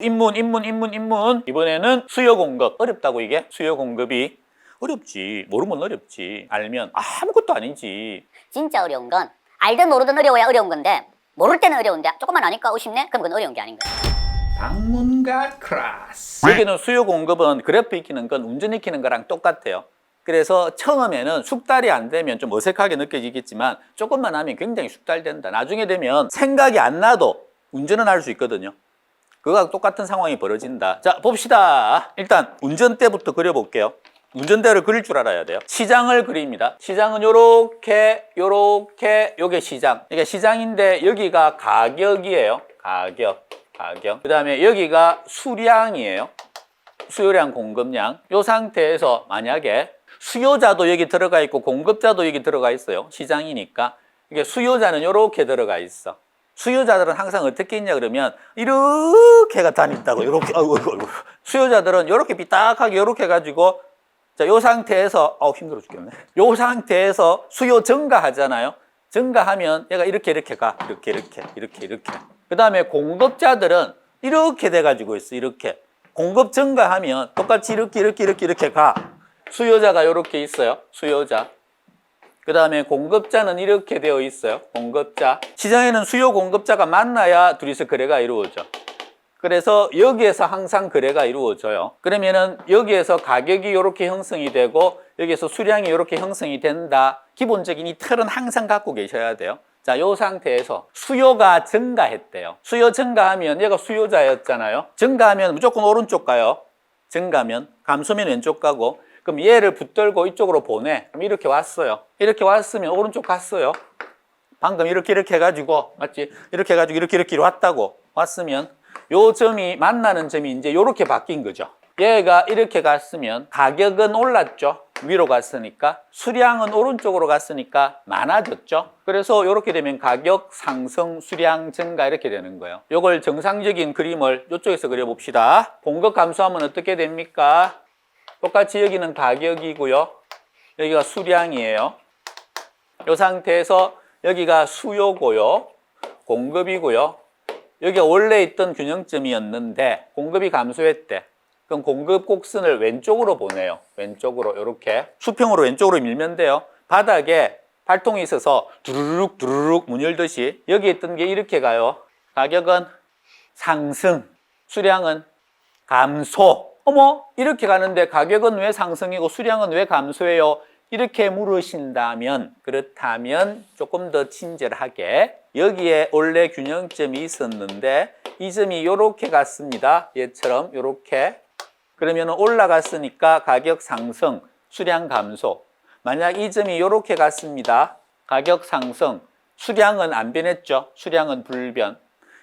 인문, 인문, 인문, 인문. 이번에는 수요 공급. 어렵다고 이게? 수요 공급이. 어렵지. 모르면 어렵지. 알면 아무것도 아니지. 진짜 어려운 건 알든 모르든 어려워야 어려운 건데 모를 때는 어려운데 조금만 아니까 쉽네? 그럼 그건 어려운 게 아닌 거야. 방문가 클래스. 여기는 수요 공급은 그래프 익히는 건 운전 익히는 거랑 똑같아요. 그래서 처음에는 숙달이 안 되면 좀 어색하게 느껴지겠지만 조금만 하면 굉장히 숙달된다. 나중에 되면 생각이 안 나도 운전은 할 수 있거든요. 그거하고 똑같은 상황이 벌어진다. 자, 봅시다. 일단 운전대부터 그려볼게요. 운전대를 그릴 줄 알아야 돼요. 시장을 그립니다. 시장은 요렇게, 요렇게, 요게 시장. 이게 시장인데 여기가 가격이에요. 가격, 가격. 그 다음에 여기가 수량이에요. 수요량, 공급량. 요 상태에서 만약에 수요자도 여기 들어가 있고 공급자도 여기 들어가 있어요. 시장이니까. 이게 수요자는 이렇게 들어가 있어. 수요자들은 항상 어떻게 있냐 그러면 이렇게가 다닌다고 이렇게 아이고 아이고. 수요자들은 이렇게 삐딱하게 이렇게 해가지고 자, 요 상태에서 아우 힘들어 죽겠네. 요 상태에서 수요 증가하잖아요. 증가하면 얘가 이렇게 이렇게 가. 이렇게 이렇게 이렇게 이렇게. 그 다음에 공급자들은 이렇게 돼 가지고 있어. 이렇게. 공급 증가하면 똑같이 이렇게 이렇게 이렇게 이렇게 가. 수요자가 이렇게 있어요. 수요자. 그 다음에 공급자는 이렇게 되어 있어요. 공급자. 시장에는 수요 공급자가 만나야 둘이서 거래가 이루어져. 그래서 여기에서 항상 거래가 이루어져요. 그러면은 여기에서 가격이 이렇게 형성이 되고 여기에서 수량이 이렇게 형성이 된다. 기본적인 이 틀은 항상 갖고 계셔야 돼요. 자, 요 상태에서 수요가 증가했대요. 수요 증가하면 얘가 수요자였잖아요. 증가하면 무조건 오른쪽 가요. 증가면 감소면 왼쪽 가고 그럼 얘를 붙들고 이쪽으로 보내. 그럼 이렇게 왔어요. 이렇게 왔으면 오른쪽 갔어요. 방금 이렇게 이렇게 해가지고 맞지? 이렇게 해가지고 이렇게 이렇게 왔다고 왔으면 요 점이 만나는 점이 이제 이렇게 바뀐 거죠. 얘가 이렇게 갔으면 가격은 올랐죠. 위로 갔으니까 수량은 오른쪽으로 갔으니까 많아졌죠. 그래서 이렇게 되면 가격 상승, 수량 증가 이렇게 되는 거예요. 이걸 정상적인 그림을 이쪽에서 그려봅시다. 공급 감소하면 어떻게 됩니까? 똑같이 여기는 가격이고요. 여기가 수량이에요. 이 상태에서 여기가 수요고요. 공급이고요. 여기가 원래 있던 균형점이었는데 공급이 감소했대. 그럼 공급 곡선을 왼쪽으로 보내요. 왼쪽으로 이렇게 수평으로 왼쪽으로 밀면 돼요. 바닥에 발통이 있어서 두루룩 두루룩 문 열듯이 여기 있던 게 이렇게 가요. 가격은 상승, 수량은 감소. 어머 이렇게 가는데 가격은 왜 상승이고 수량은 왜 감소해요? 이렇게 물으신다면 그렇다면 조금 더 친절하게 여기에 원래 균형점이 있었는데 이 점이 이렇게 갔습니다. 얘처럼 이렇게 그러면 올라갔으니까 가격 상승, 수량 감소. 만약 이 점이 이렇게 갔습니다. 가격 상승, 수량은 안 변했죠. 수량은 불변.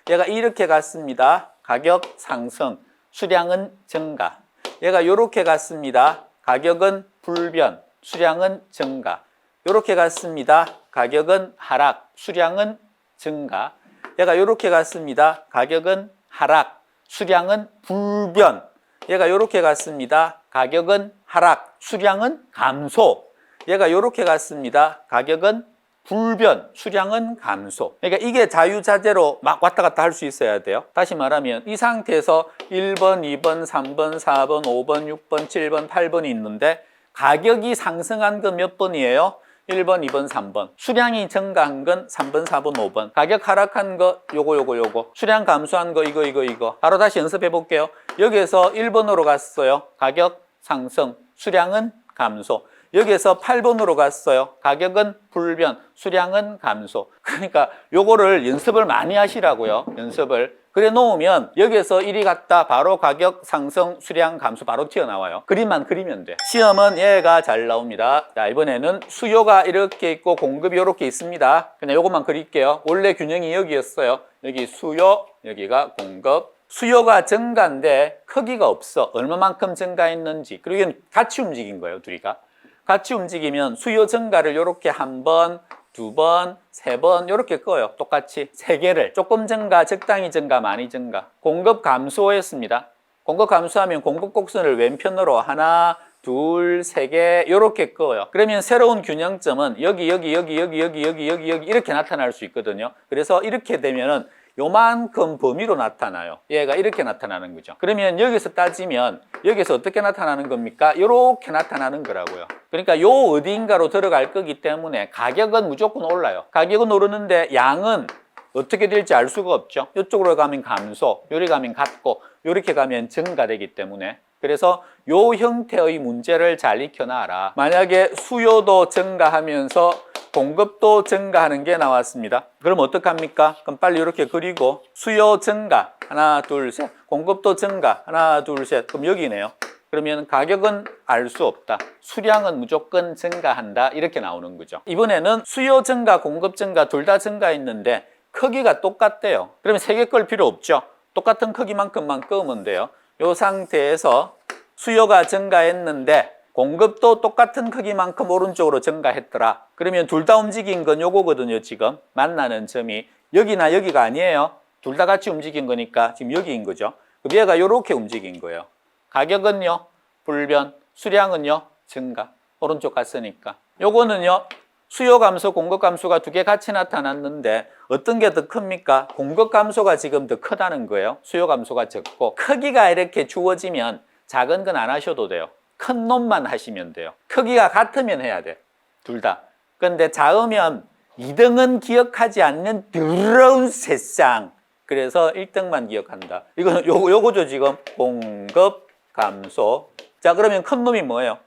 얘가 이렇게 갔습니다. 가격 상승, 수량은 증가. 얘가 이렇게 갔습니다. 가격은 불변, 수량은 증가. 이렇게 갔습니다. 가격은 하락, 수량은 증가. 얘가 이렇게 갔습니다. 가격은 하락, 수량은 불변. 얘가 이렇게 갔습니다. 가격은 하락, 수량은 감소. 얘가 이렇게 갔습니다. 가격은 불변, 수량은 감소. 그러니까 이게 자유자재로 막 왔다 갔다 할 수 있어야 돼요. 다시 말하면 이 상태에서 1번, 2번, 3번, 4번, 5번, 6번, 7번, 8번이 있는데 가격이 상승한 건 몇 번이에요? 1번, 2번, 3번. 수량이 증가한 건 3번, 4번, 5번. 가격 하락한 거 요거 요거 요거. 수량 감소한 거 이거 이거 이거. 바로 다시 연습해 볼게요. 여기에서 1번으로 갔어요. 가격 상승, 수량은 감소. 여기에서 8번으로 갔어요. 가격은 불변, 수량은 감소. 그러니까 요거를 연습을 많이 하시라고요. 연습을. 그래 놓으면 여기에서 1이 갔다 바로 가격 상승, 수량 감소 바로 튀어나와요. 그림만 그리면 돼. 시험은 얘가 잘 나옵니다. 자, 이번에는 수요가 이렇게 있고 공급이 이렇게 있습니다. 그냥 요것만 그릴게요. 원래 균형이 여기였어요. 여기 수요, 여기가 공급. 수요가 증가인데 크기가 없어. 얼마만큼 증가했는지. 이건 같이 움직인 거예요, 둘이가. 같이 움직이면 수요 증가를 이렇게 한 번, 두 번, 세 번 이렇게 꺼요. 똑같이 세 개를 조금 증가, 적당히 증가, 많이 증가. 공급 감소했습니다. 공급 감소하면 공급 곡선을 왼편으로 하나, 둘, 세 개 이렇게 꺼요. 그러면 새로운 균형점은 여기, 여기, 여기, 여기, 여기, 여기, 여기, 여기 이렇게 나타날 수 있거든요. 그래서 이렇게 되면은 요만큼 범위로 나타나요. 얘가 이렇게 나타나는 거죠. 그러면 여기서 따지면 여기서 어떻게 나타나는 겁니까? 이렇게 나타나는 거라고요. 그러니까 요 어디인가로 들어갈 거기 때문에 가격은 무조건 올라요. 가격은 오르는데 양은 어떻게 될지 알 수가 없죠. 이쪽으로 가면 감소, 요리 가면 같고, 요렇게 가면 증가되기 때문에. 그래서 요 형태의 문제를 잘 익혀놔라. 만약에 수요도 증가하면서 공급도 증가하는 게 나왔습니다. 그럼 어떡합니까? 그럼 빨리 이렇게 그리고 수요 증가, 하나, 둘, 셋. 공급도 증가, 하나, 둘, 셋. 그럼 여기네요. 그러면 가격은 알 수 없다. 수량은 무조건 증가한다. 이렇게 나오는 거죠. 이번에는 수요 증가, 공급 증가 둘 다 증가했는데 크기가 똑같대요. 그러면 세개끌 필요 없죠. 똑같은 크기만큼만 끄면 돼요. 이 상태에서 수요가 증가했는데 공급도 똑같은 크기만큼 오른쪽으로 증가했더라. 그러면 둘 다 움직인 건 요거거든요, 지금. 만나는 점이. 여기나 여기가 아니에요. 둘 다 같이 움직인 거니까 지금 여기인 거죠. 그럼 얘가 요렇게 움직인 거예요. 가격은요, 불변. 수량은요, 증가. 오른쪽 갔으니까. 요거는요, 수요 감소, 공급 감소가 두 개 같이 나타났는데 어떤 게 더 큽니까? 공급 감소가 지금 더 크다는 거예요. 수요 감소가 적고 크기가 이렇게 주어지면 작은 건 안 하셔도 돼요. 큰 놈만 하시면 돼요. 크기가 같으면 해야 돼. 둘 다. 근데 작으면 2등은 기억하지 않는 더러운 세상. 그래서 1등만 기억한다. 이거는 요, 요거죠, 지금. 공급 감소. 자, 그러면 큰 놈이 뭐예요?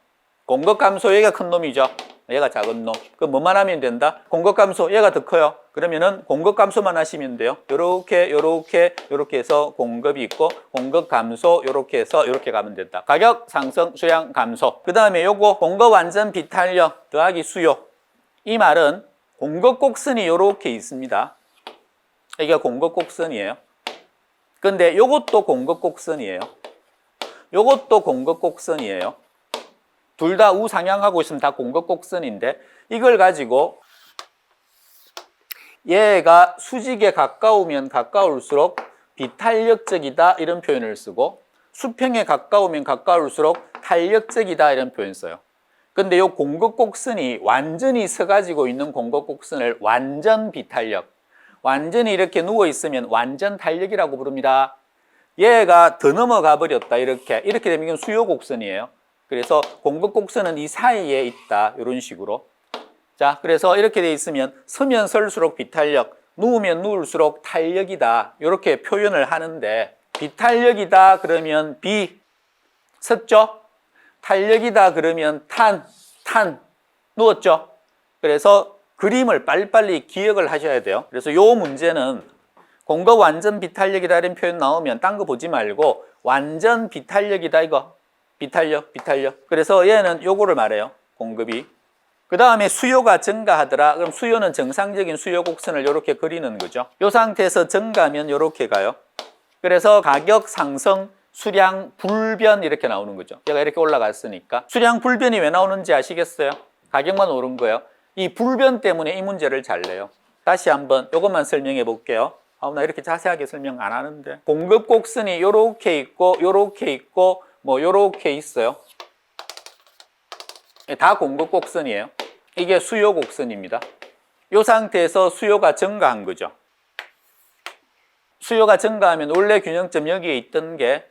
공급 감소, 얘가 큰 놈이죠. 얘가 작은 놈. 그럼 뭐만 하면 된다? 공급 감소, 얘가 더 커요. 그러면은 공급 감소만 하시면 돼요. 요렇게, 요렇게, 요렇게 해서 공급이 있고, 공급 감소, 요렇게 해서 요렇게 가면 된다. 가격 상승, 수량 감소. 그 다음에 요거 공급 완전 비탄력 더하기 수요. 이 말은 공급 곡선이 요렇게 있습니다. 이게 공급 곡선이에요. 근데 요것도 공급 곡선이에요. 요것도 공급 곡선이에요. 둘 다 우상향하고 있으면 다 공급 곡선인데 이걸 가지고 얘가 수직에 가까우면 가까울수록 비탄력적이다 이런 표현을 쓰고 수평에 가까우면 가까울수록 탄력적이다 이런 표현 써요. 근데 요 공급 곡선이 완전히 서가지고 있는 공급 곡선을 완전 비탄력, 완전히 이렇게 누워 있으면 완전 탄력이라고 부릅니다. 얘가 더 넘어가 버렸다 이렇게 이렇게 되면 이건 수요 곡선이에요. 그래서 공급 곡선은 이 사이에 있다 이런 식으로. 자, 그래서 이렇게 돼 있으면 서면 설수록 비탄력, 누우면 누울수록 탄력이다 이렇게 표현을 하는데 비탄력이다 그러면 비 섰죠? 탄력이다 그러면 탄, 탄 누웠죠? 그래서 그림을 빨리빨리 기억을 하셔야 돼요. 그래서 요 문제는 공급 완전 비탄력이다 이런 표현 나오면 딴 거 보지 말고 완전 비탄력이다 이거 비탄력 비탄력 그래서 얘는 요거를 말해요. 공급이. 그 다음에 수요가 증가하더라. 그럼 수요는 정상적인 수요 곡선을 이렇게 그리는 거죠. 요 상태에서 증가하면 이렇게 가요. 그래서 가격 상승 수량 불변 이렇게 나오는 거죠. 얘가 이렇게 올라갔으니까. 수량 불변이 왜 나오는지 아시겠어요? 가격만 오른 거예요. 이 불변 때문에 이 문제를 잘 내요. 다시 한번 요것만 설명해 볼게요. 아, 나 이렇게 자세하게 설명 안 하는데. 공급 곡선이 요렇게 있고, 요렇게 있고, 뭐, 요렇게 있어요. 다 공급 곡선이에요. 이게 수요 곡선입니다. 이 상태에서 수요가 증가한 거죠. 수요가 증가하면 원래 균형점 여기에 있던 게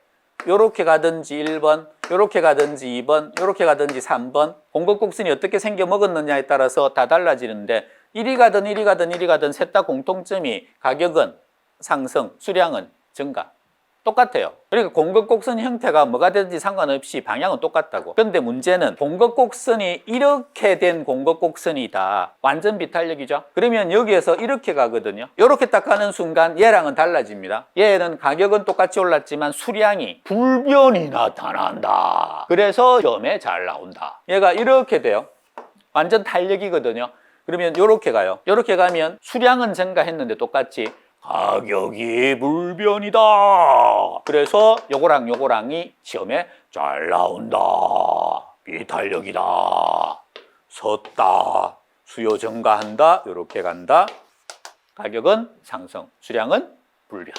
요렇게 가든지 1번, 요렇게 가든지 2번, 요렇게 가든지 3번 공급 곡선이 어떻게 생겨 먹었느냐에 따라서 다 달라지는데 1이 가든 1이 가든 1이 가든 셋 다 공통점이 가격은 상승, 수량은 증가. 똑같아요. 그러니까 공급 곡선 형태가 뭐가 되든지 상관없이 방향은 똑같다고. 근데 문제는 공급 곡선이 이렇게 된 공급 곡선이다. 완전 비탄력이죠. 그러면 여기에서 이렇게 가거든요. 이렇게 딱 가는 순간 얘랑은 달라집니다. 얘는 가격은 똑같이 올랐지만 수량이 불변이 나타난다. 그래서 점에 잘 나온다. 얘가 이렇게 돼요. 완전 탄력이거든요. 그러면 이렇게 가요. 이렇게 가면 수량은 증가했는데 똑같이 가격이 불변이다. 그래서 요거랑 요거랑이 시험에 잘 나온다. 비탄력이다. 섰다. 수요 증가한다. 이렇게 간다. 가격은 상승, 수량은 불변.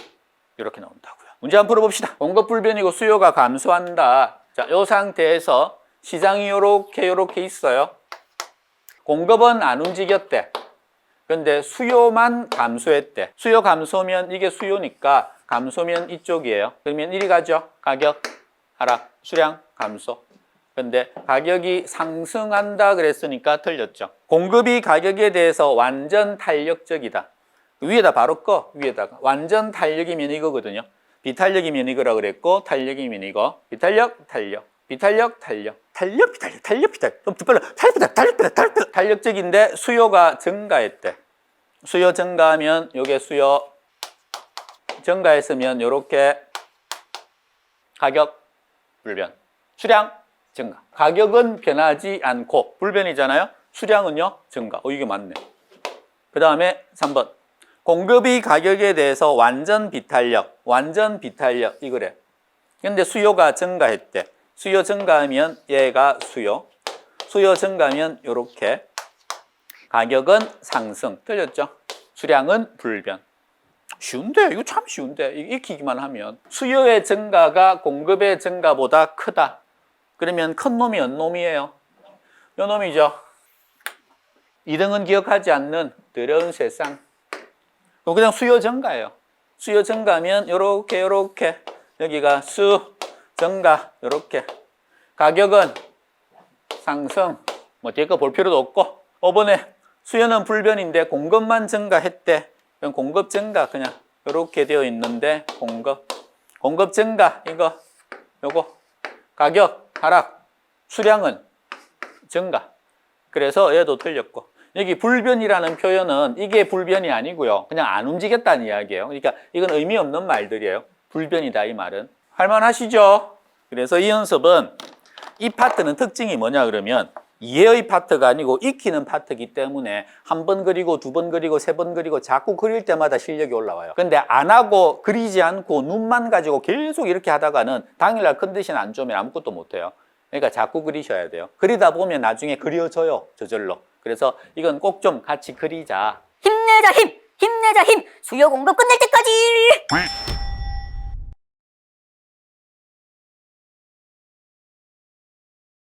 이렇게 나온다고요. 문제 한번 풀어봅시다. 공급 불변이고 수요가 감소한다. 자, 이 상태에서 시장이 요렇게 요렇게 있어요. 공급은 안 움직였대. 근데 수요만 감소했대. 수요 감소면 이게 수요니까 감소면 이쪽이에요. 그러면 이리 가죠. 가격 하락, 수량 감소. 근데 가격이 상승한다 그랬으니까 틀렸죠. 공급이 가격에 대해서 완전 탄력적이다. 위에다 바로 꺼. 위에다가 완전 탄력이면 이거거든요. 비탄력이면 이거라 그랬고 탄력이면 이거. 비탄력, 탄력. 비탄력, 탄력. 탄력, 비탄력, 탄력, 비탄력. 좀 빨라. 탄력, 비탄력, 탄력, 비탄력, 탄력, 비탄력. 탄력적인데 수요가 증가했대. 수요 증가하면 요게 수요 증가했으면 요렇게 가격 불변. 수량 증가. 가격은 변하지 않고 불변이잖아요. 수량은요 증가. 어 이게 맞네. 그 다음에 3번. 공급이 가격에 대해서 완전 비탄력, 완전 비탄력 이거래. 근데 수요가 증가했대. 수요 증가하면 얘가 수요. 수요 증가하면 요렇게 가격은 상승. 틀렸죠? 수량은 불변. 쉬운데 이거 참 쉬운데 익히기만 하면 수요의 증가가 공급의 증가보다 크다. 그러면 큰 놈이 언 놈이에요? 요 놈이죠. 2등은 기억하지 않는 더러운 세상. 그냥 수요 증가예요. 수요 증가면 요렇게 요렇게 여기가 수 증가. 요렇게. 가격은 상승. 뭐 뒤에 거 볼 필요도 없고. 5번에 수요는 불변인데 공급만 증가했대. 그럼 공급 증가 그냥. 요렇게 되어 있는데 공급. 공급 증가. 이거. 요거. 가격 하락 수량은 증가. 그래서 얘도 틀렸고. 여기 불변이라는 표현은 이게 불변이 아니고요. 그냥 안 움직였다는 이야기예요. 그러니까 이건 의미 없는 말들이에요. 불변이다 이 말은 할만하시죠 그래서 이 연습은 이 파트는 특징이 뭐냐 그러면 이해의 파트가 아니고 익히는 파트이기 때문에 한 번 그리고 두 번 그리고 세 번 그리고 자꾸 그릴 때마다 실력이 올라와요. 근데 안 하고 그리지 않고 눈만 가지고 계속 이렇게 하다가는 당일날 컨디션 안 좋으면 아무것도 못 해요. 그러니까 자꾸 그리셔야 돼요. 그리다 보면 나중에 그려져요. 저절로. 그래서 이건 꼭 좀 같이 그리자. 힘내자 힘! 힘내자 힘! 수요 공급 끝날 때까지!